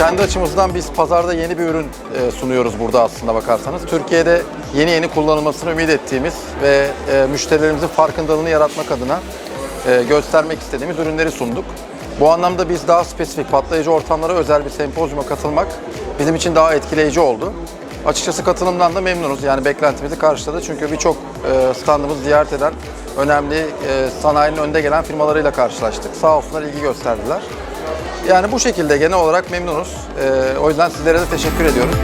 kendi açımızdan biz pazarda yeni bir ürün e, sunuyoruz burada aslında bakarsanız. Türkiye'de yeni yeni kullanılmasını ümit ettiğimiz ve e, müşterilerimizin farkındalığını yaratmak adına e, göstermek istediğimiz ürünleri sunduk. Bu anlamda biz daha spesifik patlayıcı ortamlara özel bir sempozyuma katılmak bizim için daha etkileyici oldu. Açıkçası katılımdan da memnunuz. Yani beklentimizi karşıladı. Çünkü birçok standımızı ziyaret eden önemli sanayinin önde gelen firmalarıyla karşılaştık. Sağ olsunlar ilgi gösterdiler. Yani bu şekilde genel olarak memnunuz. E, o yüzden sizlere de teşekkür ediyorum.